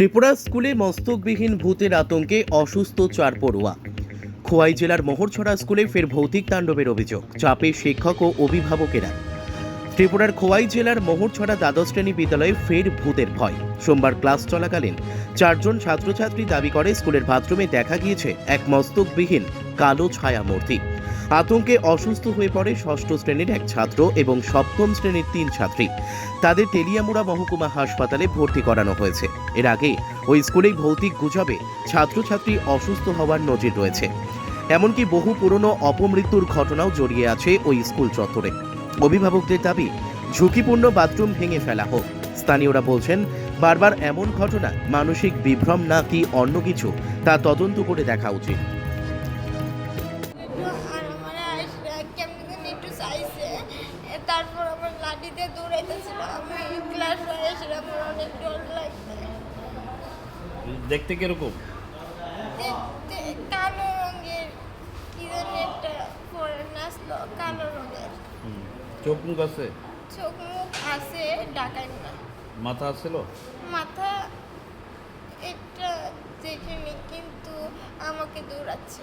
ত্রিপুরা স্কুলে মস্তকবিহীন ভূতের আতঙ্কে অসুস্থ চার পড়ুয়া। খোয়াই জেলার মোহরছড়া স্কুলে ফের ভৌতিক তাণ্ডবের অভিযোগ, চাপে শিক্ষক ও অভিভাবকেরা। ত্রিপুরার খোয়াই জেলার মোহরছড়া দ্বাদশ শ্রেণি বিদ্যালয়ে ফের ভূতের ভয়। সোমবার ক্লাস চলাকালীন চারজন ছাত্রছাত্রী দাবি করে স্কুলের বাথরুমে দেখা গিয়েছে এক মস্তকবিহীন কালো ছায়া মূর্তি আতঙ্কে অসুস্থ হয়ে পড়ে ষষ্ঠ শ্রেণির এক ছাত্র এবং সপ্তম শ্রেণির তিন ছাত্রী। তাদের তেলিয়ামুড়া মহকুমা হাসপাতালে ভর্তি করানো হয়েছে। এর আগে ওই স্কুলেই ভৌতিক গুজবে ছাত্রছাত্রী অসুস্থ হওয়ার নজির রয়েছে। এমনকি বহু পুরনো অপমৃত্যুর ঘটনাও জড়িয়ে আছে ওই স্কুল চত্বরে। অভিভাবকদের দাবি, ঝুঁকিপূর্ণ বাথরুম ভেঙে ফেলা হোক। স্থানীয়রা বলছেন, বারবার এমন ঘটনা মানসিক বিভ্রম না কি অন্য কিছু, তা তদন্ত করে দেখা উচিত। তারপর আমার লাঠিতে দৌড়াইতেছিল। আমি ক্লাস এসে আমার অনেক ডর লাগছে। দেখতে কীরকম? দেখতে কালো রঙের কি জানি একটা পরে নাচলো কালো রঙের। চোখ মুখ আছে? চোখ মুখ আছে ডাকাই না। মাথা আছিল? মাথা একটা দেখিনি কিন্তু আমাকে দৌড়াচ্ছে।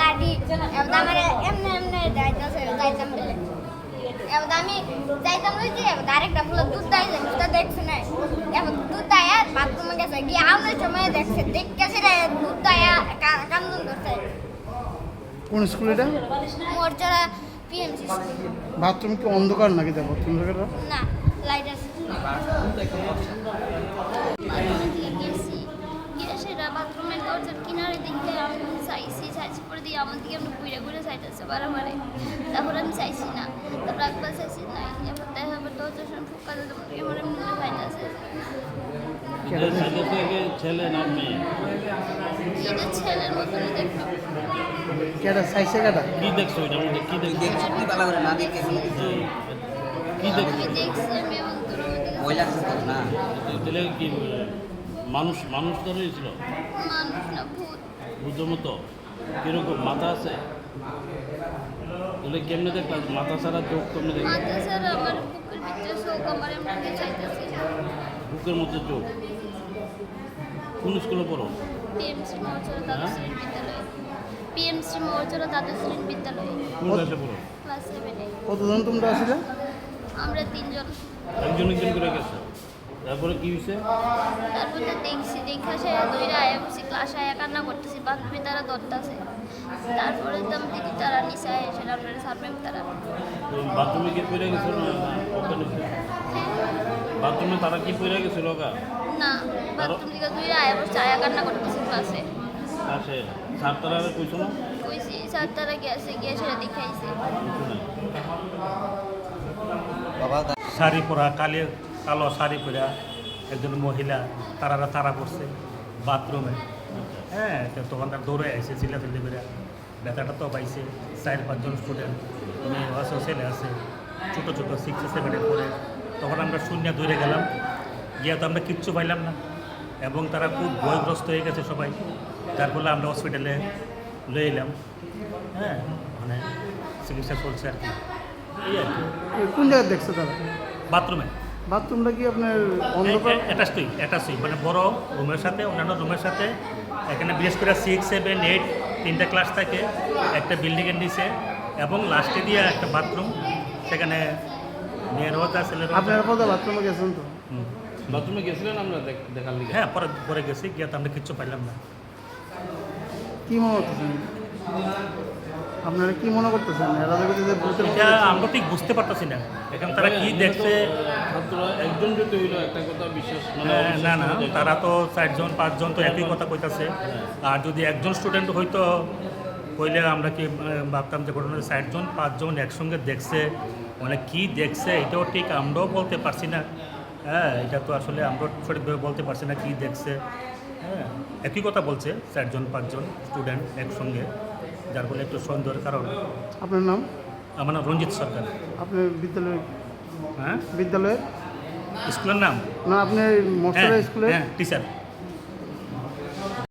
লাঠি এবার আমার এমনি এমনি যাইতাছে যাইতাম বলে। এবার আমি যাইতাম হয়েছি এবার আরেকটা ফুল দুধ দেয় দুধ দেখছে না। এবার দুধ দেয় বাথরুমে গেছে গিয়ে আমার সময় দেখছে দেখতেছে রে দুধ দেয় কান্দন করছে। কোন স্কুল এটা? পিএমসি বাথরুম কি অন্ধকার নাকি দেখো? বাথরুম না লাইট আছে। গেছি গিয়ে সেটা বাথরুমের দরজার কিনারে দেখে আমি আমার দিকে আমি ঘুরে ঘুরে চাইতেছে বারবারে। তারপর আমি চাইছি না। তারপর একবার চাইছি না এবার দেখা আবার দরজার সামনে ফুকা দিতে এবার এমনি চাইতেছে ছেলে নাম মেয়ে? এটা ছেলের মতনই দেখতে কেটা সাইসে কেটা কি দেখছ এটার মধ্যে কি দেখছ? কি ভালো করে না দেখে কি দেখছ আমি দেখছি আমি এবং তোর মধ্যে ভয় লাগছে তো না। তাহলে কি মানুষ মানুষ ধরে ছিল মানুষ না ভূত। মতো? কীরকম? মাথা আছে? তাহলে কেমনে দেখলাম? মাথা ছাড়া চোখ কেমনে দেখলাম? মাথা স্যার আমার বুকের ভিতরে শোক আমার এমনি চাইতেছে বুকের মধ্যে চোখ? কোন স্কুলে পড়ো? পিএমসি মহচরা দ্বাদশ শ্রেণি বিদ্যালয়। পিএমসি মহচরা দ্বাদশ শ্রেণি বিদ্যালয়। কোন ক্লাসে পড়ো? ক্লাস কতজন তোমরা আসলে আমরা তিনজন। একজন একজন করে গেছে? তারপরে কি হয়েছে তারপর তো দেখছি দেখা সে দুইটা আয়া বসে ক্লাস আয়া কান্না করতেছি বান্ধবী তারা ধরতেছে। তারপরে তো আমি দিদি তারা নিচে আয় সেটা আপনারা সারবেন তারা। তো বাথরুমে কি পড়ে গেছিল না ওখানে বাথরুমে তারা কি পড়ে গেছিল গা? না বাথরুম থেকে দুইটা আয়া বসে আয়া কান্না করতেছি ক্লাসে আসে স্যার তারা কইছো না? কইছি স্যার তারা গেছে গিয়ে সেটা দেখাইছে। বাবা শাড়ি পরা কালি কালো শাড়ি পরা একজন মহিলা তারারা তারা করছে বাথরুমে হ্যাঁ তখন তার দৌড়ে আসছে চিল্লাচিল্লি করে। ব্যথাটা তো পাইছে চার পাঁচজন স্টুডেন্ট মেয়ে আছে ছেলে আছে ছোটো ছোটো সিক্স সেভেনে পড়ে। তখন আমরা শূন্য দৌড়ে গেলাম। গিয়ে তো আমরা কিচ্ছু পাইলাম না। এবং তারা খুব ভয়গ্রস্ত হয়ে গেছে সবাই। যার ফলে আমরা হসপিটালে লয়ে এলাম। হ্যাঁ মানে চিকিৎসা চলছে আর কি। এই আর কি। কোন জায়গায় দেখছ তারা? বাথরুমে বাথরুমটা কি আপনার অন্ধকার? অ্যাটাচই অ্যাটাচই মানে বড় রুমের সাথে অন্যান্য রুমের সাথে। এখানে বিশেষ করে সিক্স সেভেন এইট তিনটা ক্লাস থাকে। একটা বিল্ডিংয়ের নিচে এবং লাস্টে দিয়ে একটা বাথরুম সেখানে মেয়েরও আছে ছেলেরও আছে। আপনারা কোথাও বাথরুমে গেছেন তো? বাথরুমে গেছিলেন আমরা দেখ- দেখার লিগে? হ্যাঁ পরে পরে গেছি গিয়ে তো আমরা কিচ্ছু পাইলাম না। কি মনে করতেছেন আপনারা কি মনে করতেছেন? এরা যে এটা আমরা ঠিক বুঝতে পারতেছি না। এখন তারা কি দেখছে? একজন যদি হইল একটা কথা বিশ্বাস মানে হ্যাঁ, না না তারা তো চারজন পাঁচজন তো একই কথা কইতাছে। আর যদি একজন স্টুডেন্ট হয়তো হইলে আমরা কি ভাবতাম যে ঘটনা চারজন পাঁচজন একসঙ্গে দেখছে মানে কি দেখছে এটাও ঠিক আমরাও বলতে পারছি না। হ্যাঁ এটা তো আসলে আমরাও সঠিকভাবে বলতে পারছি না কি দেখছে। হ্যাঁ একই কথা বলছে চারজন পাঁচজন স্টুডেন্ট একসঙ্গে। যার ফলে একটু সন্দেহের কারণ। আপনার নাম? আমার নাম রঞ্জিত সরকার। আপনার বিদ্যালয় হ্যাঁ? বিদ্যালয়ের? স্কুলের নাম? না আপনি হ্যাঁ মশলা স্কুলে হ্যাঁ টিচার।